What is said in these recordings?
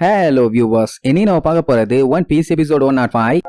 Hello viewers இனி நம்ம பார்க்க போறது One Piece episode one nought five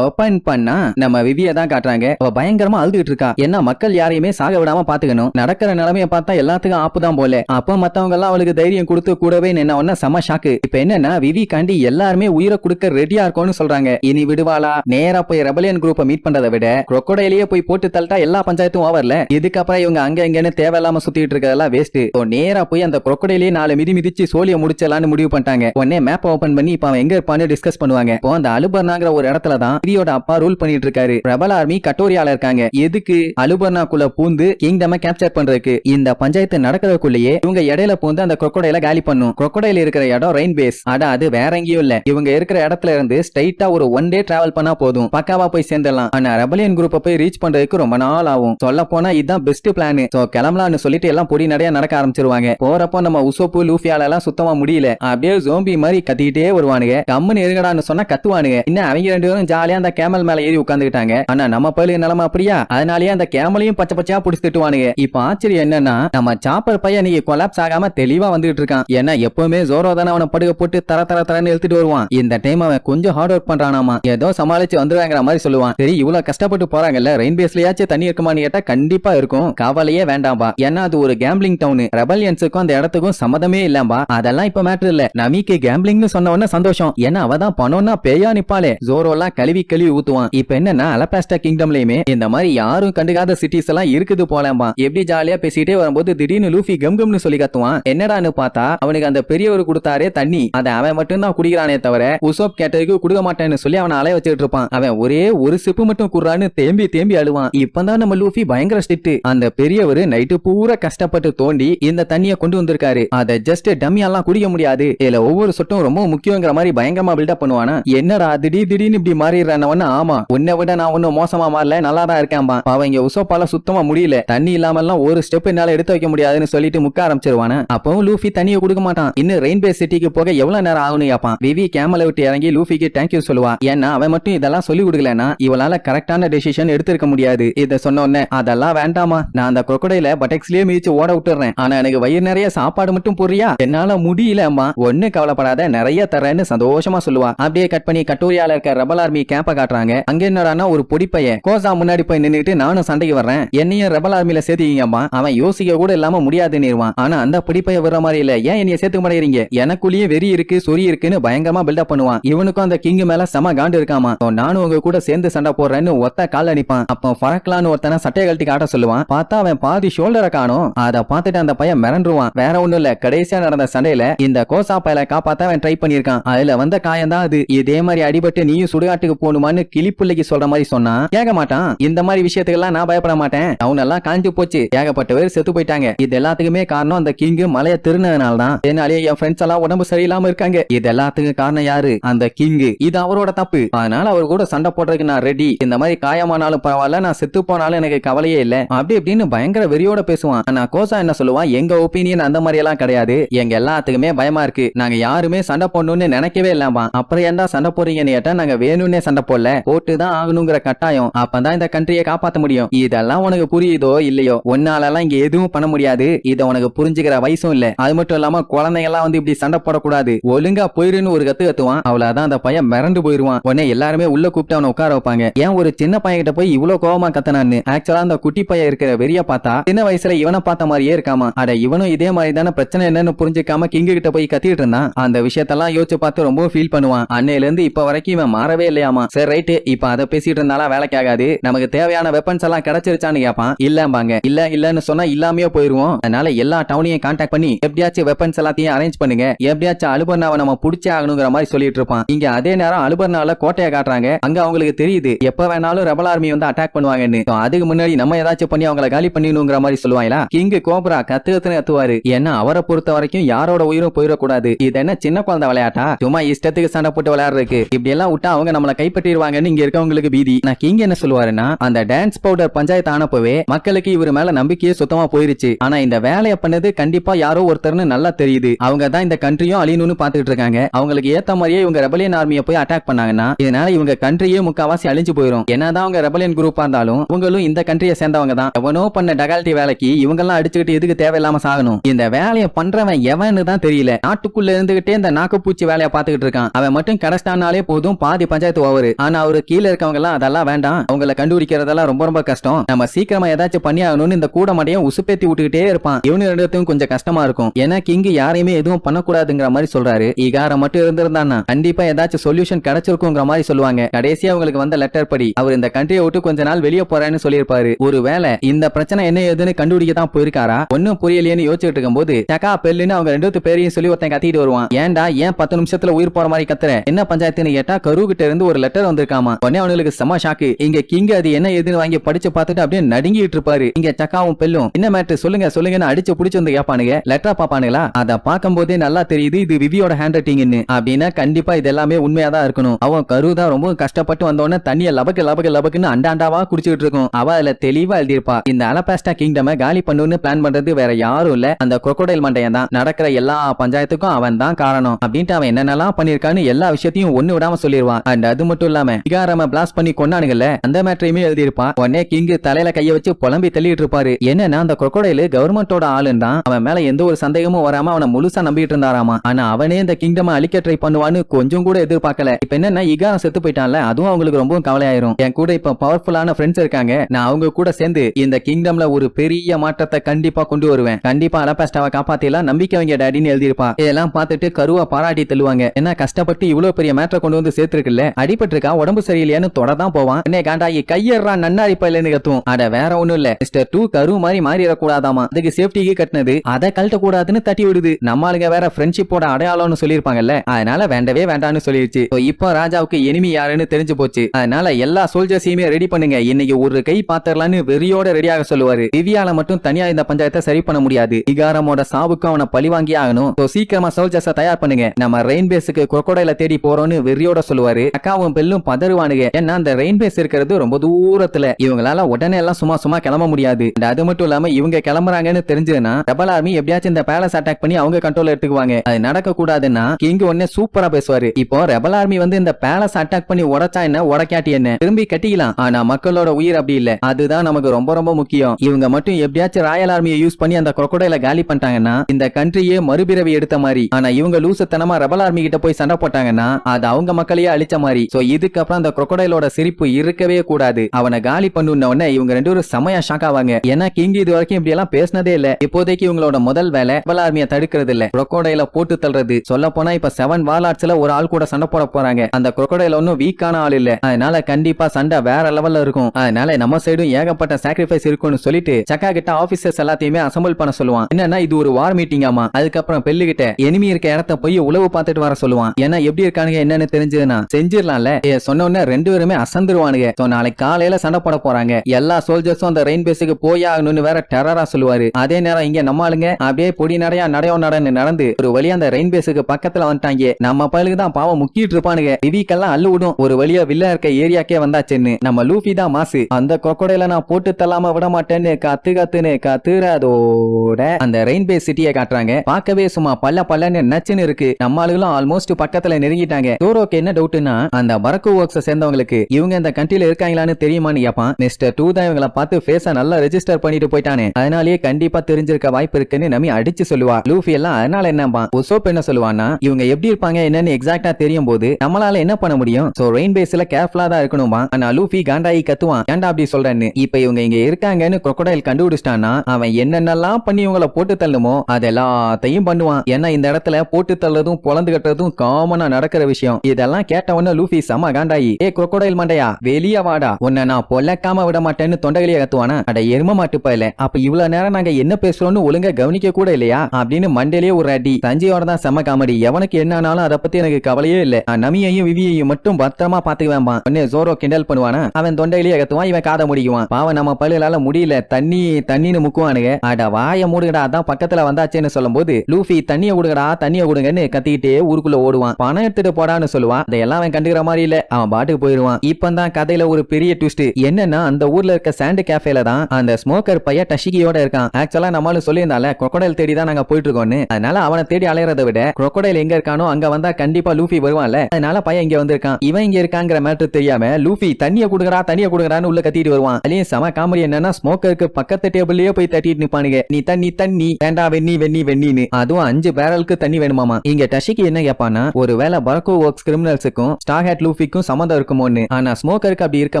open பண்ணா நம்ம விவியை தான் காட்டுறாங்க. அவ பயங்கரமா அழுதுகிட்டு இருக்கா. என்ன மக்கள் யாரையுமே சாக விடாம பாத்துக்கணும் நடக்கிற நிலைமைய பார்த்தா எல்லாத்துக்கும் ஆப்பு தான் போல. அப்ப மத்தவங்க எல்லாம் அவளுக்கு தைரியம் கொடுத்து கூடவே நின்ன உடனே செம ஷாக்கு இப்ப என்னன்னா விவி காண்டி எல்லாருமே உயிரை கொடுக்க ரெடியா இருக்கும்னு சொல்றாங்க. இனி விடுவாளா? நேரா போய் ரெபலியன் குரூப்பை மீட் பண்றதை விட crocodile-யே போய் போட்டு தள்ளிட்டா எல்லா பஞ்சாயத்தும் ஓவர்ல இதுக்கப்புறம் இவங்க அங்க இங்கன்னு தேவையில்லாம சுத்திட்டு இருக்கிறதெல்லாம் வேஸ்ட் நேரா போய் அந்த குரொக்கடையிலேயே நாலு மிதி மிதிச்சு சோழிய முடிச்சலான்னு முடிவு பண்ணிட்டாங்க. உடனே மேப் ஓபன் பண்ணி இப்ப அவன் எங்க இருப்பான்னு டிஸ்கஸ் பண்ணுவாங்க. இப்போ அந்த அலுபர்னாங்கிற ஒரு இடத்துல தான் கிரியோட அப்பா ரூல் பண்ணிட்டு இருக்காரு பிரபல ஆர்மி கட்டோரியால இருக்காங்க. எதுக்கு? அலுபர்னாக்குள்ள பூந்து கிங்டம கேப்சர் பண்றதுக்கு. இந்த பஞ்சாயத்து நடக்கிறதுக்குள்ளேயே இவங்க இடையில பூந்து அந்த குரொக்கடையில காலி பண்ணும். குரொக்கடையில இருக்கிற இடம் ரெயின் பேஸ் அட அது வேற எங்கேயும் இல்ல. இவங்க இருக்கிற இடத்துல இருந்து ஸ்ட்ரைட்டா ஒரு ஒன் டே டிராவல் பண்ணா போதும். பக்காவா போய் சேர்ந்துடலாம். ஆனா ரெபலியன் குரூப்பை போய் ரீச் பண்றதுக்கு ரொம்ப நாள் ஆகும். சொல்ல போனா இதுதான் பெஸ்ட் பிளான் சோ கிளம்பலாம்னு சொல்லிட்டு எல்லாம் பொடி நடையா நடக்க ஆரம்பிச்சிருவாங்க. போறப்போ நம்ம உசோப்பு லூஃபியால எல்லாம் சுத்தமா முடியல. அப்படியே ஜோம்பி மாதிரி கத்திக்கிட்டே வருவானுங்க. கம்முன்னு இருங்கடான்னு சொன்னா கத்துவானுங்க. இன்னும் அவங்க ரெண்டு பேரும் ஜாலியா அந்த கேமல் மேல ஏறி உட்காந்துக்கிட்டாங்க ஆனா நம்ம பயிலு நிலம அப்படியா? அதனாலயே அந்த கேமலையும் பச்சை பச்சையா புடிச்சு திட்டுவானுங்க. இப்ப ஆச்சரியம் என்னன்னா நம்ம சாப்பர் பையன் நீங்க கொலாப்ஸ் ஆகாம தெளிவா வந்துட்டு இருக்கான். ஏன்னா எப்பவுமே ஜோரோ தானே அவனை படுக்க போட்டு தர தர தரன்னு இழுத்துட்டு வருவான். இந்த டைம் அவன் கொஞ்சம் ஹார்ட் ஒர்க் பண்றானாமா? ஏதோ சமாளிச்சு வந்துருவாங்கிற மாதிரி சொல்லுவான். சரி இவ்வளவு கஷ்டப்பட்டு போறாங்கல்ல ரெயின் பேஸ்லயாச்சும் தண்ணி இருக்குமான்னு கேட்டா கண்டிப்பா இருக்கும். கவலையே வேண்டாம்பா. ஏன்னா அது ஒரு கேம்பிளிங் டவுன் ரெபல்யன்ஸுக்கும் அந்த இடத்துக்கும் சம்மதமே இல்லாம்பா. அதெல்லாம் இப்ப மேட்டர் இல்ல. நமிக்கு கேம்பிளிங்னு சொன்ன உடனே சந்தோஷம். ஏன்னா அவதான் பணம்னா பேயா நிப்பாளே. ஜோரோ எல்லாம் கழுவி கழுவி ஊத்துவான். இப்ப என்னன்னா அலபாஸ்டா கிங்டம்லயுமே இந்த மாதிரி யாரும் கண்டுக்காத சிட்டிஸ் எல்லாம் இருக்குது போலம்பா எப்படி ஜாலியா பேசிட்டே வரும்போது திடீர்னு லூஃபி கம் கம்னு சொல்லி கத்துவான். என்னடான்னு பார்த்தா அவனுக்கு அந்த பெரியவர் கொடுத்தாரே தண்ணி. அதை அவன் மட்டும் தான் குடிக்கிறானே தவிர உசோப் கேட்டதுக்கு கொடுக்க மாட்டேன்னு சொல்லி அவனை அலைய வச்சுட்டு இருப்பான். அவன் ஒரே ஒரு சிப்பு மட்டும் குடுறான்னு தேம்பி தேம்பி அழுவான். இப்பதான் நம்ம லூஃபி பயங்கர ஸ்ட்ரிக்ட் அந்த பெரியவர் நைட்டு பூரா கஷ்டப்பட்டு தோண்டி இந்த தண்ணிய கொண்டு வந்திருக்காரு. அதை ஜஸ்ட் டம்மியெல்லாம் குடிக்க முடியாது. இதுல ஒவ்வொரு சொட்டும் ரொம்ப முக்கியங்கிற மாதிரி பயங்கரமா பில்டப் பண்ணுவானா. என்னடா திடீர் திடீர்னு இப்படி மாறிடுறான். மாறிடுறானவன ஆமா உன்னை விட நான் ஒன்னும் மோசமா மாறல நல்லா தான் இருக்கேன்பா. அவன் இங்க உசோப்பால சுத்தமா முடியல. தண்ணி இல்லாமல்லாம் ஒரு ஸ்டெப் என்னால எடுத்து வைக்க முடியாதுன்னு சொல்லிட்டு முக்க ஆரம்பிச்சிருவானே. அப்பவும் லூஃபி தண்ணியை கொடுக்க மாட்டான். இன்னும் ரெயின்பே சிட்டிக்கு போக எவ்வளவு நேரம் ஆகும்னு கேப்பான். விவி கேமலை விட்டு இறங்கி லூஃபிக்கு தேங்க்யூ சொல்லுவா. ஏன்னா அவன் மட்டும் இதெல்லாம் சொல்லி கொடுக்கலனா இவளால கரெக்டான டெசிஷன் எடுத்திருக்க முடியாது. இத சொன்ன உடனே அதெல்லாம் வேண்டாமா நான் அந்த crocodile பட்டெக்ஸ்லயே மிதிச்சு ஓட விட்டுறேன். ஆனா எனக்கு வயிறு நிறைய சாப்பாடு மட்டும் புரியா என்னால முடியலம்மா. ஒன்னு கவலைப்படாத நிறைய தரேன்னு சந்தோஷமா சொல்லுவா. அப்படியே கட் பண்ணி கட்டூரியால இருக்க ரபல் ஆர்மி கேம்ப காட்டுறாங்க. அங்க என்னடானா ஒரு பொடிப்பைய கோசா முன்னாடி போய் நின்னுட்டு நானும் சண்டைக்கு வர்றேன். என்னையும் ரெபல் ஆர்மில சேர்த்துக்கீங்கம்மா. அவன் யோசிக்க கூட இல்லாம முடியாதுன்னுருவான் ஆனா அந்த பொடிப்பைய வர்ற மாதிரி இல்ல. ஏன் என்னைய சேர்த்துக்க மாட்டேங்கிறீங்க? எனக்குள்ளேயே வெறி இருக்கு சொறி இருக்குன்னு பயங்கரமா பில்டப் பண்ணுவான். இவனுக்கும் அந்த கிங் மேல செம காண்டு இருக்காமா? நானும் உங்க கூட சேர்ந்து சண்டை போடுறேன்னு ஒத்த கால் அடிப்பான் அப்போ ஃபரக்லான்னு ஒருத்தனை சட்டையை கழட்டி காட்ட சொல்லுவான். பார்த்தா அவன் பாதி ஷோல்டரை காணும். அதை பார்த்துட்டு அந்த பையன் மிரண்டுருவான். வேற ஒண்ணும் இல்ல. கடைசியா நடந்த சண்டையில இந்த கோசா பயல காப்பாத்த அவன் ட்ரை பண்ணிருக்கான் அதுல வந்த காயம் தான் அது. இதே மாதிரி அடிபட்டு நீயும் சுடுகாட்டுக்கு போகணுமான்னு கிளிப்புள்ளைக்கு சொல்ற மாதிரி சொன்னா கேட்க மாட்டான். இந்த மாதிரி விஷயத்துக்கெல்லாம் நான் பயப்பட மாட்டேன். அவன் எல்லாம் காஞ்சு போச்சு. ஏகப்பட்டவர் செத்து போயிட்டாங்க. இது எல்லாத்துக்குமே காரணம் அந்த கிங்கு மலைய திருநதுனால தான் என்னாலே என் ஃப்ரெண்ட்ஸ் எல்லாம் உடம்பு சரியில்லாம இருக்காங்க. இது எல்லாத்துக்கும் காரணம் யாரு? அந்த கிங்கு. இது அவரோட தப்பு. அதனால அவர் கூட சண்டை போடுறதுக்கு நான் ரெடி இந்த மாதிரி காயமானாலும் பரவாயில்ல நான் செத்து போனாலும் எனக்கு கவலையே இல்ல. அப்படி இப்படின்னு பயங்கர வெறியோட பேசுவான். ஆனா கோசா என்ன சொல்லுவான் எங்க ஒப்பீனியன் அந்த மாதிரி எல்லாம் கிடையாது. எங்க எல்லாத்துக்குமே பயமா இருக்கு. நாங்க யாருமே சண்டை போடணும்னு நினைக்கவே இல்லாமா அப்புறம் ஏன்டா சண்டை போறீங்கன்னு கேட்டா நாங்க வேணும்னே சண்டை போடல போட்டு தான் ஆகணுங்கிற கட்டாயம். அப்பதான் இந்த கண்ட்ரியை காப்பாத்த முடியும். இதெல்லாம் உனக்கு புரியுதோ இல்லையோ? உன்னாலலாம் இங்க எதுவும் பண்ண முடியாது. இத உனக்கு புரிஞ்சுக்கிற வயசும் இல்ல. அது மட்டும் இல்லாம குழந்தைங்க எல்லாம் வந்து இப்படி சண்டை போடக்கூடாது. ஒழுங்கா போயிருன்னு ஒரு கத்து கத்துவான். அவ்வளவுதான் அந்த பையன் மிரண்டு போயிருவான். உடனே எல்லாருமே உள்ள கூப்பிட்டு அவனை உட்கார வைப்பாங்க. ஏன் ஒரு சின்ன பையன் கிட்ட போய் இவ்வளவு கோவமா கத்தனான்னு ஆக்சுவலா அந்த குட்டி பையன் இருக்கிற வெறிய பார்த்தா சின்ன வயசுல இவனை பார்த்த மாதிரியே இருக்காமா? அட இவனும் இதே மாதிரி தானே பிரச்சனை என்னன்னு புரிஞ்சுக்காம கிங்கு கிட்ட போய் கத்திட்டு இருந்தான். அந்த விஷயத்தெல்லாம் யோசிச்சு பார்த்து ரொம்ப ஃபீல் பண்ணுவான். அன்னையில இருந்து இப்ப வரைக்கும் இவன் மாறவே இல்லையாமா? சரி ரைட்டு இப்ப அதை பேசிட்டு இருந்தாலும் வேலைக்கு ஆகாது. நமக்கு தேவையான வெப்பன்ஸ் எல்லாம் கிடைச்சிருச்சான்னு கேட்பான் இல்லம்பாங்க. இல்ல இல்லன்னு சொன்னா இல்லாமையே போயிருவோம். அதனால எல்லா டவுனையும் கான்டாக்ட் பண்ணி எப்படியாச்சும் வெப்பன்ஸ் எல்லாத்தையும் அரேஞ்ச் பண்ணுங்க. எப்படியாச்சும் அலுபர்னாவை நம்ம புடிச்சே ஆகணுங்கிற மாதிரி சொல்லிட்டு இருப்பான் இங்க அதே நேரம் அலுபர்னால கோட்டையை காட்டுறாங்க. அங்க அவங்களுக்கு தெரியுது. எப்ப வேணாலும் ரெபல் ஆர்மி வந்து அட்டாக் பண்ணுவாங்கன்னு. அதுக்கு முன்னாடி நம்ம ஏதாச்சும் பண்ணி அவங்கள காலி பண்ணிடணுங்கிற மாதிரி சொல்லுவாங்களா? கிங் கோப்ரா கத்து கத்துன்னு கத்துவாரு. ஏன்னா அவரை பொறுத்த வரைக்கும் யாரோட உயிரும் போயிடக்கூடாது. இது என்ன சின்ன குழந்தை விளையாட்டா? சும்மா இஷ்டத்துக்கு சண்டை போட்டு விளையாடுறதுக்கு. இப்படி எல்லாம் விட்டா அவங்க நம்மளை கை கைப்பற்றிடுவாங்கன்னு இங்க இருக்கவங்களுக்கு பீதி. நான் கிங் என்ன சொல்லுவாருன்னா அந்த டான்ஸ் பவுடர் பஞ்சாயத்து ஆனப்பவே மக்களுக்கு இவர் மேல நம்பிக்கையே சுத்தமா போயிருச்சு. ஆனா இந்த வேலையை பண்ணது கண்டிப்பா யாரோ ஒருத்தர்னு நல்லா தெரியுது. அவங்க தான் இந்த கண்ட்ரியும் அழியணும்னு பாத்துக்கிட்டு இருக்காங்க. அவங்களுக்கு ஏத்த மாதிரியே இவங்க ரெபலியன் ஆர்மியை போய் அட்டாக் பண்ணாங்கன்னா இதனால இவங்க கண்ட்ரியே முக்காவாசி அழிஞ்சு போயிடும் என்னதான் அவங்க ரெபலியன் குரூப்பா இருந்தாலும் இவங்களும் இந்த கண்ட்ரியை சேர்ந்தவங்க தான். எவனோ பண்ண டகால்டி வேலைக்கு இவங்க எல்லாம் அடிச்சுக்கிட்டு எதுக்கு தேவையில்லாம சாகணும்? இந்த வேலையை பண்றவன் எவன்னு தான் தெரியல. நாட்டுக்குள்ள இருந்துகிட்டே இந்த நாக்குப்பூச்சி வேலையை பாத்துக்கிட்டு இருக்கான். அவன் மட்டும் கிடைச்சிட்டானாலே போதும் பாதி பஞ்சாயத்து ஓவர் ஆனா அவரு கீழே இருக்கவங்க எல்லாம் அதெல்லாம் வேண்டாம். அவங்கள கண்டுபிடிக்கிறதெல்லாம் ரொம்ப ரொம்ப கஷ்டம். நம்ம சீக்கிரமா ஏதாச்சும் பண்ணி ஆகணும்னு இந்த கூட மடையும் உசுப்பேத்தி விட்டுக்கிட்டே இருப்பான். இவனு ரெண்டுத்தையும் கொஞ்சம் கஷ்டமா இருக்கும். ஏன்னா கிங் யாரையுமே எதுவும் பண்ணக்கூடாதுங்கிற மாதிரி சொல்றாரு. ஈகாரம் மட்டும் இருந்திருந்தானா கண்டிப்பா ஏதாச்சும் சொல்யூஷன் கிடைச்சிருக்குங்கிற மாதிரி சொல்லுவாங்க. கடைசியா அவங்களுக்கு வந்த லெட்டர் படி அவர் இந்த கண்ட்ரியை விட்டு கொஞ்ச நாள் வெளியே போறேன்னு சொல்லியிருப்பாரு. ஒருவேளை இந்த பிரச்சனை என்ன ஏதுன்னு கண்டுபிடிக்க தான் போயிருக்காரா? ஒன்னும் புரியலையேன்னு யோசிச்சுட்டு இருக்கும்போது சக்கா பெல்லுன்னு அவங்க ரெண்டு பேரையும் சொல்லி ஒருத்தன் கத்திட்டு வருவான். ஏன்டா ஏன் பத்து நிமிஷத்துல உயிர் போற மாதிரி கத்துற? என்ன பஞ்சாயத்துன்னு கேட்டா கரு கிட்ட இருந்து ஒரு லெட்டர் வந்திருக்காமா? உடனே அவனுக்கு செம ஷாக்கு இங்க கிங் அது என்ன ஏதுன்னு வாங்கி படிச்சு பார்த்துட்டு அப்படியே நடுங்கிட்டு இருப்பாரு. இங்க சக்காவும் பெல்லும். என்ன மேட்ரு சொல்லுங்க சொல்லுங்கன்னு அடிச்சு புடிச்சு வந்து கேப்பானுங்க லெட்டரா பாப்பானுங்களா அதை பார்க்கும் போதே நல்லா தெரியுது இது விவியோட ஹேண்ட் ரைட்டிங்னு அப்படின்னா கண்டிப்பா இது எல்லாமே உண்மையா தான் இருக்கணும். அவன் கரு தான் ரொம்ப கஷ்டப்பட்டு வந்தோடனே தண்ணிய லபக்கு லபக்கு லபக்குன்னு அண்டாண்டாவா குடிச்சிட்டு இருக்கும். அவ அதுல தெளிவா எழுதியிருப்பா. இந்த அலபாஸ்டா கிங்டம காலி பண்ணுன்னு பிளான் பண்றது வேற யாரும் இல்ல. அந்த crocodile மண்டையன் தான். நடக்கிற எல்லா பஞ்சாயத்துக்கும் அவன் தான் காரணம். அப்படின்ட்டு அவன் என்னென்னலாம் பண்ணிருக்கான்னு எல்லா விஷயத்தையும் ஒண்ணு விடாம சொல்லிடுவான் அண்ட் அது மட்டும் இல்லாம இகாராம பிளாஸ்ட் பண்ணி கொண்டானுங்கல்ல அந்த மேட்டரையுமே எழுதியிருப்பான். உடனே கிங் தலையில கைய வச்சு புலம்பி தள்ளிட்டு இருப்பாரு என்னன்னா அந்த crocodile கவர்மெண்டோட ஆளுன்னு அவன் மேல எந்த ஒரு சந்தேகமும் வராம அவனை முழுசா நம்பிட்டு இருந்தாராமா? ஆனா அவனே இந்த கிங்டம் அழிக்க ட்ரை பண்ணுவான்னு கொஞ்சம் கூட எதிர்பார்க்கல. இப்ப என்னன்னா இகாரம் செத்து போயிட்டான்ல? அதுவும் அவங்களுக்கு ரொம்பவும் கவலையாயிரும். என் கூட இப்ப பவர்ஃபுல்லான ஃப்ரெண்ட்ஸ் இருக்காங்க. நான் அவங்க கூட சேர்ந்து இந்த கிங்டம்ல ஒரு பெரிய மாற்றத்தை கண்டிப்பா கொண்டு வருவேன். கண்டிப்பா அலபாஸ்டாவை காப்பாத்திலாம் நம்பிக்கை வைங்க டேடின்னு எழுதியிருப்பா. இதெல்லாம் பார்த்துட்டு கருவா பாராட்டி தள்ளுவாங்க. என்ன கஷ்டப்பட்டு இவ்வளவு பெரிய மேட்டரை கொண்டு வந்து சேர்த்திருக்குல்ல? இருக்கான் உடம்பு சரியில்லையான்னு தொடதான் போவான். என்ன காண்டாயி கையறா நன்னாரி பயிலன்னு கத்தும் அட வேற ஒண்ணும் இல்ல. மிஸ்டர் டூ கரு மாதிரி மாறிடக்கூடாதாமா அதுக்கு சேஃப்டிக்கு கட்டினது. அதை கழட்ட கூடாதுன்னு தட்டி விடுது. நம்ம ஆளுங்க வேற ஃப்ரெண்ட்ஷிப்போட அடையாளம்னு சொல்லியிருப்பாங்கல்ல. அதனால வேண்டவே வேண்டாம்னு சொல்லிருச்சு. இப்போ ராஜாவுக்கு எனிமி யாருன்னு தெரிஞ்சு போச்சு. அதனால எல்லா சோல்ஜர்ஸையுமே ரெடி பண்ணுங்க. இன்னைக்கு ஒரு கை பாத்திரலான்னு வெறியோட ரெடியாக சொல்லுவாரு. திவ்யால மட்டும் தனியா இந்த பஞ்சாயத்தை சரி பண்ண முடியாது. இகாரமோட சாவுக்கு அவனை பழி வாங்கி ஆகணும். சீக்கிரமா சோல்ஜர்ஸ தயார் பண்ணுங்க. நம்ம ரெயின் பேஸுக்கு crocodile தேடி போறோம்னு வெறியோட சொல்லுவாரு. அக்காவும் பெல்லும் பதறுவானுங்க. ஏன்னா அந்த ரெயின் பேஸ் இருக்கிறது ரொம்ப தூரத்துல. இவங்களால உடனே எல்லாம் சும்மா சும்மா கிளம்ப முடியாது. அது மட்டும் இல்லாம இவங்க கிளம்புறாங்கன்னு தெரிஞ்சதுன்னா டபுள் ஆர்மி எப்படியாச்சும் இந்த பேலஸ் அட்டாக் பண்ணி அவங்க கண்ட்ரோல் எடுத்துக்குவாங்க. அது நடக்க கூடாதுன்னா கிங் உடனே சூப்பரா பேசுவாரு. இப்போ ரெபல் ஆர்மி வந்து இந்த பேலஸ் அட்டாக் பண்ணி உடைச்சா என்ன? உடைக்காட்டி என்ன? திரும்பி கட்டிக்கலாம். ஆனா மக்களோட உயிர் அப்படி இல்ல. அதுதான் நமக்கு ரொம்ப ரொம்ப முக்கியம். இவங்க மட்டும் எப்படியாச்சும் ராயல் ஆர்மியை யூஸ் பண்ணி அந்த crocodile காலி பண்ணிட்டாங்கன்னா இந்த கண்ட்ரியே மறுபிறவி எடுத்த மாதிரி. ஆனா இவங்க லூசத்தனமா ரெபல் ஆர்மி கிட்ட போய் சண்டை போட்டாங்கன்னா அது அவங்க மக்களையே அழிச்ச மாதிரி. சோ இதுக்கப்புறம் அந்த குரொக்கடைலோட சிரிப்பு இருக்கவே கூடாது. அவனை காலி பண்ணுன உடனே இவங்க ரெண்டு பேரும் செமையா ஷாக் ஆவாங்க. ஏன்னா கிங் இது வரைக்கும் இப்படி எல்லாம் பேசினதே இல்ல. இப்போதைக்கு இவங்களோட முதல் வேலை ரெபல் ஆர்மியை தடுக்கிறது இல்ல. குரொக்கடைல போட்டு தள்ளுறது. சொல்ல போனா இப்ப செவன் வாலாட்ஸ்ல ஒரு ஆள் கூட சண்டை போட போறாங்க. அந்த குரொக்கடைல ஒன்னும் வீக்கான ஆள் இல்ல. அதனால கண்டிப்பா சண்டை வேற லெவல்ல இருக்கும். அதனால நம்ம சைடும் ஏகப்பட்ட சாக்ரிஃபைஸ் இருக்கும்னு சொல்லிட்டு சக்கா கிட்ட ஆபீசர்ஸ் எல்லாத்தையுமே அசம்பிள் பண்ண சொல்லுவான். என்னன்னா இது ஒரு வார் மீட்டிங் ஆமா. அதுக்கப்புறம் பெல்லு கிட்ட எனிமி இருக்க இடத்த போய் உளவு பார்த்துட்டு வர சொல்லுவான். ஏன்னா எப்படி இருக்கானுங்க என்னன்னு தெரிஞ்சதுன்னா செஞ்சிடலாம்ல. சொன்ன உடனே ரெண்டு பேருமே அசந்துருவானுங்க. நாளைக்கு காலையில சண்டை போட போறாங்க. எல்லா சோல்ஜர்ஸும் அந்த ரெயின் பேஸுக்கு போய் ஆகணும்னு வேற டெரரா சொல்லுவாரு. அதே நேரம் இங்க நம்ம ஆளுங்க அப்படியே பொடி நடையா நடையோ நடன்னு நடந்து ஒரு வழியா அந்த ரெயின் பேஸுக்கு பக்கத்துல வந்துட்டாங்க. நம்ம பயலுக்கு தான் பாவம் முக்கிட்டு இருப்பானுங்க. விவிக்கெல்லாம் அள்ளு விடும். ஒரு வழியா வில்ல இருக்க ஏரியாக்கே வந்தாச்சுன்னு. நம்ம லூஃபி தான் மாசு. அந்த கொக்கடையில நான் போட்டு தள்ளாம விட மாட்டேன்னு கத்து கத்துன்னு கத்துறதோட அந்த ரெயின்பே சிட்டியை காட்டுறாங்க. பார்க்கவே சும்மா பல்ல பல்லன்னு நச்சுன்னு இருக்கு. நம்ம ஆளுகளும் ஆல்மோஸ்ட் பக்கத்துல நெருங்கிட்டாங்க. டோரோக்கு என்ன டவுட்னா அந்த வரக்கு ஒர்க்ஸை சேர்ந்தவங்களுக்கு இவங்க இந்த கண்ட்ரில இருக்காங்களான்னு தெரியுமான்னு கேட்பான் மிஸ்டர் டூ தான் இவங்களை பார்த்து ஃபேஸ நல்லா ரெஜிஸ்டர் பண்ணிட்டு போயிட்டானே. அதனாலேயே கண்டிப்பா தெரிஞ்சிருக்க வாய்ப்பு இருக்குன்னு நம்பி அடிச்சு சொல்லுவா. லூஃபி எல்லாம் அதனால என்னப்பா உசோப் என்ன சொல்லுவான்னா இவங்க எப்படி இருப்பாங்க என்னன்னு எக்ஸாக்டா தெரியும் போது நம்மளால என்ன பண்ண முடியும்? சோ ரெயின் பேஸ்ல கேர்ஃபுல்லா தான் இருக்கணுமா ஆனா லூஃபி காண்டாயி கத்துவான். ஏன்டா அப்படி சொல்றேன்னு. இப்ப இவங்க இங்க இருக்காங்கன்னு குரொக்கடைல் கண்டுபிடிச்சிட்டான்னா அவன் என்னென்னலாம் பண்ணி இவங்கள போட்டு தள்ளுமோ அது எல்லாத்தையும் பண்ணுவான். ஏன்னா இந்த இடத்துல போட்டு தள்ளதும் பொழந்து கட்டுறதும் காமனா நடக்கிற விஷயம். இதெல்லாம் கேட்ட உடனே லூஃபி செம காண்டாயி ஏ crocodile மண்டையா வெளிய வாடா. உன்னை நான் பொல்லக்காம விட மாட்டேன்னு தொண்டைகளிய கத்துவானா அட எரும மாட்டு பயில. அப்ப இவ்வளவு நேரம் நாங்க என்ன பேசுறோம்னு ஒழுங்கா கவனிக்க கூட இல்லையா? அப்படின்னு மண்டையிலேயே ஒரு அடி. சஞ்சயோட தான் செம காமெடி. எவனுக்கு என்ன ஆனாலும் அதை பத்தி எனக்கு கவலையே இல்ல. நமியையும் விவியையும் மட்டும் பத்திரமா பாத்துக்குவேன் உன்னே ஜோரோ கிண்டல் பண்ணுவானா? அவன் தொண்டையிலேயே கத்துவான் இவன் காதை முடிக்குவான். பாவம் நம்ம பல்லுலால முடியல. தண்ணி தண்ணின்னு முக்குவானுங்க. அட வாய மூடுகடா அதான் பக்கத்துல வந்தாச்சேன்னு சொல்லும்போது லூஃபி தண்ணிய விடுங்கடா தண்ணிய விடுங்கன்னு கத்திக்கிட்டே ஊருக்குள்ள ஓடுவான். பணம் எடுத்துட்டு போடான்னு சொல்லுவான். அதையெல்லாம் அவன் கண்டுக்கிற மாதிரி முடியல அவன் பாட்டுக்கு போயிருவான் இப்பதான் கதையில ஒரு பெரிய ட்விஸ்ட் என்னன்னா அந்த ஊர்ல இருக்க சாண்ட் கேஃபேல தான் அந்த ஸ்மோக்கர் பையன் டஷிகியோட இருக்கான். ஆக்சுவலா நம்மளும் சொல்லியிருந்தால crocodile தேடி தான் நாங்க போயிட்டு இருக்கோம்னு அதனால அவனை தேடி அலையறதை விட crocodile எங்க இருக்கானோ அங்க வந்தா கண்டிப்பா லூஃபி வருவான்ல. அதனால பையன் இங்க வந்திருக்கான். இவன் இங்க இருக்காங்கிற மேட்டர் தெரியாம லூஃபி தண்ணிய குடுக்கறா தண்ணிய குடுக்கறான்னு உள்ள கத்திட்டு வருவான். அதுலயும் செம காமெடி என்னன்னா ஸ்மோக்கருக்கு பக்கத்து டேபிள்லயே போய் தட்டிட்டு நிப்பானுங்க. நீ தண்ணி தண்ணி வேண்டா வெண்ணி வெண்ணி வெண்ணின்னு. அதுவும் அஞ்சு பேரலுக்கு தண்ணி வேணுமாமா. இங்க டஷிக்கு என்ன கேப்பானா ஒருவேளை பரக்கோ ஒர்க்ஸ் கிரிமினல்ஸுக்கும் ஸ்டார் ஹேட் லூஃபிக்கும் சம்மந்தம் இருக்குமோன்னு. ஆனா ஸ்மோக்கருக்கு அப்படி இருக்க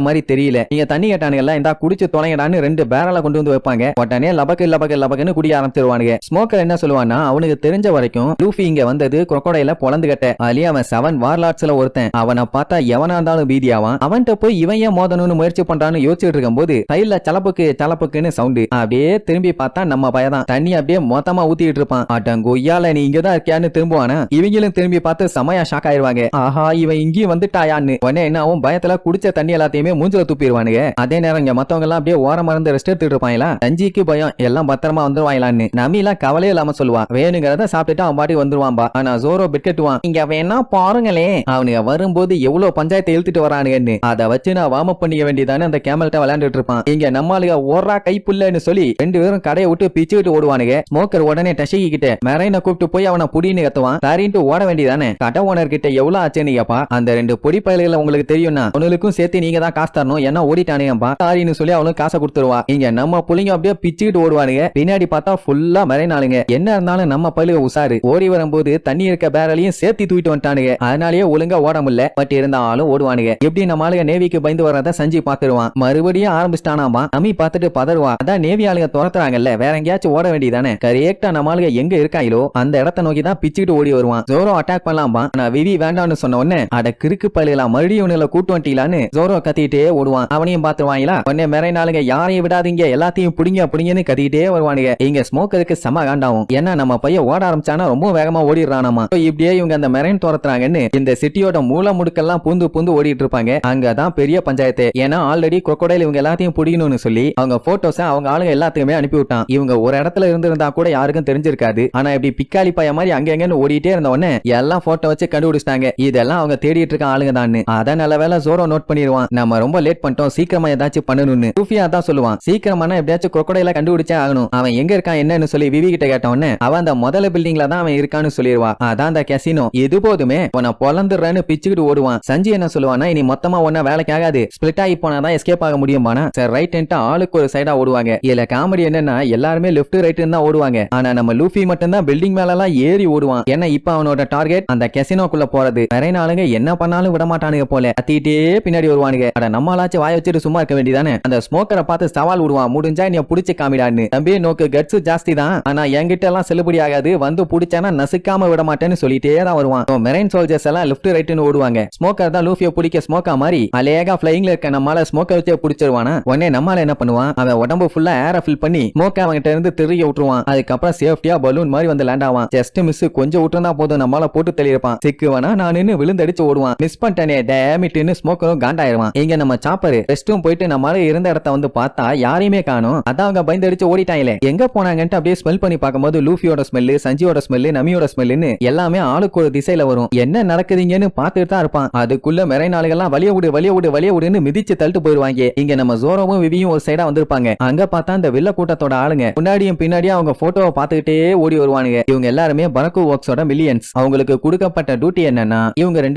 மாதிரி தெரியல. நீங்க தண்ணி கேட்டானுங்கல்ல இந்தா குடிச்சு தொலைங்கடான்னு ரெண்டு பேரலா கொண்டு வந்து வைப்பாங்க. உடனே லபக்கு லபக்கு லபக்குன்னு குடிய ஆரம்பிச்சிருவானுங்க. ஸ்மோக்கர் என்ன சொல்லுவான்னா அவனுக்கு தெரிஞ்ச வரைக்கும் லூஃபி இங்க வந்தது குரக்கோடையில பொழந்து கட்ட. அதுலயே அவன் செவன் வார்லாட்ஸ்ல ஒருத்தன். அவனை பார்த்தா எவனா இருந்தாலும் பீதியாவான். அவன்கிட்ட போய் இவன் ஏன் மோதணும்னு முயற்சி பண்றான்னு யோசிச்சுட்டு இருக்கும்போது சைட்ல சலப்புக்கு சலப்புக்குன்னு சவுண்டு அப்படியே திரும்பி பார்த்தா நம்ம பயதான் தண்ணி அப்படியே மொத்தமா ஊத்திட்டு இருப்பான். அட்டங்கொய்யால நீ இங்கதான் இருக்கியான்னு திரும்புவானா? இவங்களும் திரும்பி பார்த்து செமையா ஷாக் ஆயிருவாங்க. ஆஹா இவன் இங்கேயும் வந்துட்டாயான்னு உடனே என்ன ஆகும்? பயத்துல குடிச்ச தண்ணி எல்லாத்தையுமே மூஞ்சில துப்பிடுவானுங்க. அதே நேரம் இங்க மத்தவங்க எல்லாம் அப்படியே ஓரம் மறந்து ரெஸ்ட் எடுத்துட்டு இருப்பாங்களா? சஞ்சிக்கு பயம். எல்லாம் பத்திரமா வந்துருவாங்களான்னு. நமிலாம் கவலையே இல்லாம சொல்லுவான் வேணுங்கிறத சாப்பிட்டுட்டு அவன் பாட்டி வந்துருவான்பா. ஆனா ஜோரோ பிட்கெட்டுவான் இங்க வேணா பாருங்களே. அவனுங்க வரும்போது எவ்வளவு பஞ்சாயத்தை இழுத்துட்டு வரானுங்கன்னு. அதை வச்சு நான் வார்ம் அப் பண்ணிக்க வேண்டியதானே அந்த கேமல்ட்ட விளையாண்டுட்டு இருப்பான். இங்க நம்மளுக்கு ஒரா கை புள்ளன்னு சொல்லி ரெண்டு பேரும் கடையை விட்டு பிச்சுக்கிட்டு ஓடுவானுங்க. ஸ்மோக்கர் உடனே டஷகி கிட்ட மெரைனை கூப்பிட்டு போய் அவனை புடின்னு கத்துவான். சரின்ட்டு ஓட வேண்டியதானே? கடை ஓனர் கிட்ட எவ்வளவு ஆச்சுன்னு கேப்பா அந்த ரெண்டு பொடி பயல்களை உங்களுக்கு தெரியும்னா அவனுக்கும் சேர்த்து நீங்க தான் காசு தரணும். என்ன ஓடிட்டானுங்கப்பா சாரின்னு சொல்லி அவனுக்கு காசை கொடுத்துருவா. இங்க நம்ம புள்ளைங்க அப்படியே பிச்சுக்கிட்டு ஓடுவானுங்க. பின்னாடி பார்த்தா ஃபுல்லா மறைனாளுங்க என்ன இருந்தாலும் நம்ம பழுக உசாரு ஓடி வரும்போது தண்ணி இருக்க பேரலையும் சேர்த்து தூக்கிட்டு வந்துட்டானுங்க. அதனாலயே ஒழுங்கா ஓட முடியல. பட் இருந்தாலும் ஓடுவானுங்க. எப்படி நம்ம ஆளுங்க நேவிக்கு பயந்து வர்றத சஞ்சி பாத்துருவான் மறுபடியும் ஆரம்பிச்சிட்டானாமா? அம்மி பார்த்துட்டு பதறுவா. அதான் நேவி ஆளுங்க துரத்துறாங்கல்ல. வேற எங்கேயாச்சும் ஓட வேண்டியதானே கரெக்டா நம்ம ஆளுங்க எங்க இருக்காங்களோ அந்த இடத்த நோக்கி தான் பிச்சுக்கிட்டு ஓடி வருவான். ஜோரோ அட்டாக் பண்ணலாமா நான் விவி வேண்டாம்னு சொன்ன உடனே அட கிறுக்கு பழுகலாம் மறுபடியும் இவனுல கூட்டு வந்துட்டீங்களான்னு ஜோரோ கத்திட்டே ஓடுவான். அவனையும் பாத்துருவாங்களா உடனே மெரைனாளுங்க யாரையும் விடாதீங்க. எல்லாத்தையும் புடிங்க புடிங்கன்னு கத்திட்டே வருவானுங்க. இங்க ஸ்மோக்கருக்கு செம காண்டாவும். ஏன்னா நம்ம பையன் ஓட ஆரம்பிச்சானா ரொம்ப வேகமா ஓடிடுறானாமா. இப்படியே இவங்க அந்த மெரைன் துரத்துறாங்கன்னு இந்த சிட்டியோட மூல முடுக்கெல்லாம் பூந்து பூந்து ஓடிட்டு இருப்பாங்க அங்கதான் பெரிய பஞ்சாயத்து. ஏன்னா ஆல்ரெடி crocodile இவங்க எல்லாத்தையும் பிடிக்கணும்னு சொல்லி அவங்க போட்டோஸ அவங்க ஆளுங்க எல்லாத்துக்குமே அனுப்பி விட்டான் இவங்க ஒரு இடத்துல இருந்திருந்தா கூட யாருக்கும் தெரிஞ்சிருக்காது. ஆனா இப்படி பிக்காளி பைய மாதிரி அங்க எங்கன்னு ஓடிட்டே இருந்த உடனே எல்லாம் போட்டோ வச்சு கண்டுபிடிச்சிட்டாங்க. இதெல்லாம் அவங்க தேடிட்டு இருக்க ஆளுங்க பசங்க தான் அதான் நல்ல வேலை ஜோரோ நோட் பண்ணிடுவான் நம்ம ரொம்ப லேட் பண்ணிட்டோம். சீக்கிரமா ஏதாச்சும் பண்ணணும்னு. சூஃபியா தான் சொல்லுவான். சீக்கிரமான எப்படியாச்சும் crocodile கண்டுபிடிச்சே ஆகணும். அவன் எங்க இருக்கான் என்னன்னு சொல்லி விவி கிட்ட கேட்ட அவன் அந்த முதல்ல பில்டிங்ல தான் அவன் இருக்கான்னு சொல்லிடுவா அதான் அந்த கசினோ இது போதுமே உன பொலந்துடுறேன்னு பிச்சுக்கிட்டு ஓடுவான். சஞ்சி என்ன சொல்லுவானா இனி மொத்தமா ஒன்ன வேலைக்கு ஆகாது. ஸ்பிளிட் ஆகி போனாதான் எஸ்கேப் ஆக முடியுமானா சார் ரைட் ஆளுக்கு ஒரு சைடா ஓடுவாங்க. இதுல காமெடி என்னன்னா எல்லாருமே லெஃப்ட் ரைட் தான் ஓடுவாங்க. ஆனா நம்ம லூஃபி மட்டும் தான் பில்டிங் மேல எல்லாம் ஏறி ஓடுவான். ஏன்னா இப்ப அவனோட டார்கெட் அந்த கெசினோக்குள்ள போறது. நிறைய நாளுங்க என்ன பண்ணாலும் விட மாட்டானுங்க போல. கத்திட்டே பின்னாடி வருவானுங்க. அட நம்மளாச்சும் வாய வச்சுட்டு சும்மா இருக்க வேண்டியதானே? அந்த ஸ்மோக்கரை பார்த்து சவால் விடுவான். முடிஞ்சா நீ புடிச்சு காமிடான்னு. தம்பி நோக்கு கட்ஸ் ஜாஸ்தி தான். ஆனா என்கிட்ட எல்லாம் செல்லுபடி ஆகாது. வந்து புடிச்சானா நசுக்காம விட மாட்டேன்னு சொல்லிட்டே தான் வருவான். மெரைன் சோல்ஜர்ஸ் எல்லாம் லெஃப்ட் ரைட்னு ஓடுவாங்க. ஸ்மோக்கர் தான் லூஃபிய பிடிக்க ஸ்மோக்கா மாதிரி அலேகா பிளைங்ல இருக்க நம்மளால ஸ்மோக்கர் வச்சே பிடிச்சிருவானா? உடனே நம்மளால என்ன பண்ணுவான்? அவன் உடம்பு ஃபுல்லா ஏரை ஃபில் பண்ணி ஸ்மோக்க அவங்கிட்ட இருந்து திருகி விட்டுருவான். அதுக்கப்புறம் சேஃப்டியா பலூன் மாதிரி வந்து லேண்ட் ஆவான். ஜஸ்ட் மிஸ் கொஞ்சம் விட்டுருந்தா போதும். நம்மளால போட்டு தெளியிருப்பான் சிக்குவனா நான் நின்னு விழுந்தடிச்சு ஓடுவான். மிஸ் பண்ணிட்டேனே டேமிட்டுன்னு ஸ்மோக்கரும் காண்டாயிருவான். இங்க நம்ம சாப்பர் ரெஸ்டும் போயிட்டு நம்ம இருந்த இடத்த வந்து பார்த்தா யாரையுமே காணும். அதான் அவங்க பயந்தடிச்சு ஓடிட்டாங்களே. எங்க போனாங்கன்ட்டு அப்படியே ஸ்மெல் பண்ணி பார்க்கும்போது லூஃபியோட ஸ்மெல்லு சஞ்சியோட ஸ்மெல்லு நமியோட ஸ்மெல்லுன்னு எல்லாமே ஆளுக்கு ஒரு திசையில வரும். என்ன நடக்குதுங்கன்னு பார்த்துட்டு தான் இருப்பான். அதுக்குள்ள மெரை நாளுகள்லாம் வலிய விடு வலிய விடு வலிய விடுன்னு மிதிச்சு தள்ளிட்டு போயிருவாங்க. இங்க நம்ம ஜோரோவும் விவியும் ஒரு சைடா வந்திருப்பாங்க. அங்க பார்த்தா இந்த வில்ல கூட்டத்தோட ஆளுங்க முன்னாடியும் பின்னாடியும் அவங்க போட்டோவை பார்த்துக்கிட்டே ஓடி வருவானுங்க. இவங்க எல்லாருமே பரக்கு ஒர்க்ஸோட மில்லியன்ஸ் அவங்களுக்கு கொடுக்கப்பட்ட டியூட்டி என்னன்னா இவங்க ரெண்டு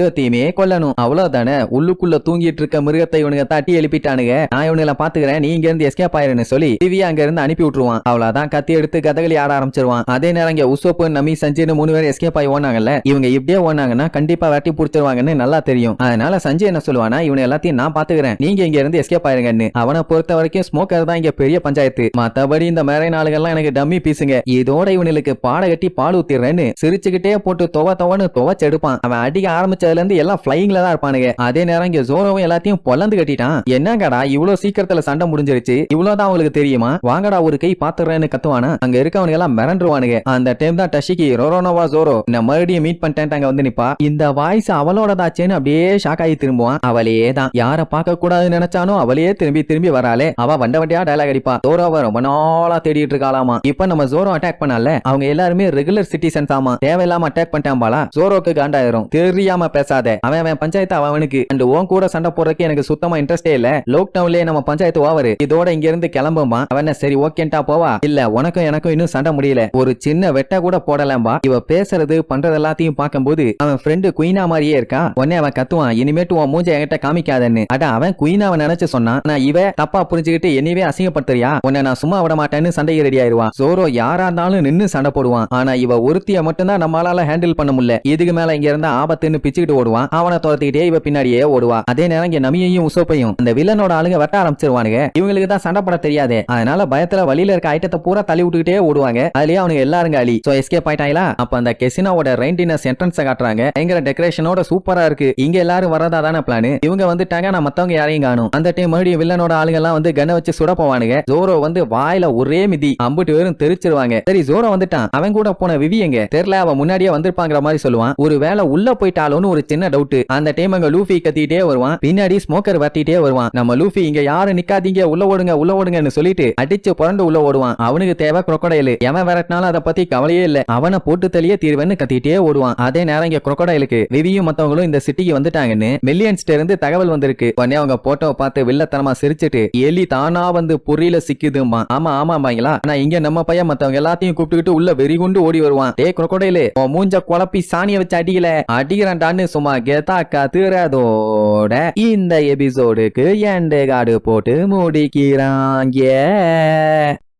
கொல்லணும். கல்யாணம் அவ்வளவுதானே? உள்ளுக்குள்ள தூங்கிட்டு இருக்க மிருகத்தை இவனுங்க தட்டி எழுப்பிட்டானுங்க. நான் இவனுல பாத்துக்கிறேன் நீ இங்க இருந்து எஸ்கேப் ஆயிருன்னு சொல்லி திவ்யா அங்க இருந்து அனுப்பி விட்டுருவான். அவ்வளவுதான். கத்தி எடுத்து கதகளி ஆட ஆரம்பிச்சிருவான். அதே நேரம் இங்க உசோப்பு நமி சஞ்சய்னு மூணு பேர் எஸ்கேப் ஆகி ஓனாங்கல்ல இவங்க இப்படியே ஓனாங்கன்னா கண்டிப்பா வெட்டி புடிச்சிருவாங்கன்னு நல்லா தெரியும். அதனால சஞ்சய் என்ன சொல்லுவானா இவனை எல்லாத்தையும் நான் பாத்துக்கிறேன் நீங்க இங்க இருந்து எஸ்கேப் ஆயிருங்கன்னு. அவனை பொறுத்த வரைக்கும் ஸ்மோக்கர் தான் இங்க பெரிய பஞ்சாயத்து. மத்தபடி இந்த மேரை நாளுகள்லாம் எனக்கு டம்மி பீசுங்க இதோட இவனுக்கு பாட கட்டி பால் ஊத்திடுறேன்னு சிரிச்சுக்கிட்டே போட்டு துவ துவன்னு துவச்சு எடுப்பான் அவன் அடிக்க ஆரம்பிச்சதுல இருந்து எல்லாம் பிளைங்ல தான் இருப்பானுங்க. அதே நேரம் இங்க ஜோரோவும் எல்லாத்தையும் பொலந்து கட்டிட்டான். என்னங்கடா இவ்வளவு சீக்கிரத்துல சண்டை முடிஞ்சிருச்சு? இவ்வளவுதான் அவங்களுக்கு தெரியுமா? வாங்கடா ஒரு கை பாத்துறேன்னு கத்துவானா? அங்க இருக்கவனுங்க எல்லாம் மிரண்டுருவானுங்க. அந்த டைம் தான் டஷிக்கு ரோரோனோவா ஜோரோ நான் மறுபடியும் மீட் பண்ணிட்டேன் அங்க வந்து நிப்பா. இந்த வாய்ஸ் அவளோட தாச்சேன்னு அப்படியே ஷாக் ஆகி திரும்புவான். அவளே தான் யார பார்க்க கூடாதுன்னு நினைச்சானோ அவளே திரும்பி திரும்பி வராளே. அவ வண்ட வண்டியா டயலாக் அடிப்பா. ஜோரோவை ரொம்ப நாளா தேடிட்டு இருக்காளாமா. இப்ப நம்ம ஜோரோ அட்டாக் பண்ணல அவங்க எல்லாருமே ரெகுலர் சிட்டிசன்ஸ் ஆமா. தேவையில்லாம அட்டாக் பண்ணிட்டான் பாலா. ஜோரோக்கு காண்டாயிரும். தெரியாம பேசாத. அவன் அவன் பஞ்சாயத்து அவனுக்கு. அண்ட் உன் கூட சண்டை போடுறதுக்கு எனக்கு சுத்தமா இன்ட்ரெஸ்டே இல்ல. லோக்டவுன்லயே நம்ம பஞ்சாயத்து ஓவரு இதோட இங்க இருந்து கிளம்புமா அவன சரி ஓகேன்டா போவா. இல்ல உனக்கும் எனக்கும் இன்னும் சண்டை முடியல. ஒரு சின்ன வெட்ட கூட போடலாம்பா. இவ பேசுறது பண்றது எல்லாத்தையும் பார்க்கும்போது அவன் ஃப்ரெண்டு குயினா மாதிரியே இருக்கா உடனே அவன் கத்துவான். இனிமேட்டு உன் மூஞ்ச என்கிட்ட காமிக்காதன்னு. அட அவன் குயினாவை நினைச்சு சொன்னான். நான் இவ தப்பா புரிஞ்சுக்கிட்டு என்னையவே அசிங்கப்படுத்துறியா? உன்னை நான் சும்மா விட மாட்டேன்னு சண்டைக்கு ரெடி ஆயிருவான். சோரோ யாரா இருந்தாலும் நின்னு சண்டை போடுவான். ஆனா இவ ஒருத்திய மட்டும்தான் நம்மளால ஹேண்டில் பண்ண முடியல. இதுக்கு மேல இங்க இருந்தா ஆபத்துன்னு பிச்சுக்கிட்டு ஓடுவான். அவனை துரத்திக்கிட்டே இவ பின்னாடியே ஓடுவா. அதே நேரம் இங்க நமியையும் உசோப்பையும் அந்த வில்லனோட ஆளுங்க வெட்ட ஆரம்பிச்சிருவானுங்க. இவங்களுக்கு தான் சண்டை பட தெரியாது. அதனால பயத்துல வழியில இருக்க ஐட்டத்தை பூரா தள்ளி விட்டுக்கிட்டே ஓடுவாங்க. அதுலயே அவங்க எல்லாரும் அழி. சோ எஸ்கேப் ஆயிட்டாங்களா அப்ப அந்த கெசினாவோட ரெயின்டினஸ் என்ட்ரன்ஸ் காட்டுறாங்க. பயங்கர டெக்கரேஷனோட சூப்பரா இருக்கு. இங்க எல்லாரும் வரதா தானே பிளான் இவங்க வந்துட்டாங்க நான் மத்தவங்க யாரையும் காணும். அந்த டைம் மறுபடியும் வில்லனோட ஆளுங்க எல்லாம் வந்து கண்ணை வச்சு சுட போவானுங்க. ஜோரோ வந்து வாயில ஒரே மிதி. அம்புட்டு பேரும் தெரிச்சிருவாங்க. சரி ஜோரோ வந்துட்டான். அவன் கூட போன விவி எங்க? தெரியல அவன் முன்னாடியே வந்திருப்பாங்கிற மாதிரி சொல்லுவான். ஒரு வேலை உள்ள போயிட்டாலோன்னு ஒரு சின்ன டவுட் அந்த டைம் அங்க லூஃபி கத்திட்டே வருவான். பின்னாடி ஸ்மோக்கர் வரட்டிட்டே வருவான். நம்ம லூஃபி இங்க யாரும் நிக்காதீங்க உள்ள ஓடுங்க உள்ள ஓடுங்கன்னு சொல்லிட்டு அடிச்சு புரண்டு உள்ள ஓடுவான். அவனுக்கு தேவை குரொக்கடையில் எவன் விரட்டினாலும் அதை பத்தி கவலையே இல்ல. அவனை போட்டு தள்ளியே தீர்வன்னு கத்திட்டே ஓடுவான். அதே நேரம் இங்க crocodileக்கு விவியும் மத்தவங்களும் இந்த சிட்டிக்கு வந்துட்டாங்கன்னு மில்லியன்ஸ்ட இருந்து தகவல் வந்திருக்கு. உடனே அவங்க போட்டோவை பார்த்து வில்லத்தனமா சிரிச்சிட்டு எலி தானா வந்து பொறியில சிக்குதுமா ஆமா ஆமாம்பாங்களா ஆனா இங்க நம்ம பையன் மத்தவங்க எல்லாத்தையும் கூப்பிட்டுக்கிட்டு உள்ள வெறி கொண்டு ஓடி வருவான். டே crocodile உன் மூஞ்ச குழப்பி சாணிய வச்சு அடிக்கல. அடிக்கிறான்டான்னு சும்மா கெத்தா கத்துறதோட இந்த எபிசோடுக்கு எண்டு காடு போட்டு முடிக்கிறாங்க.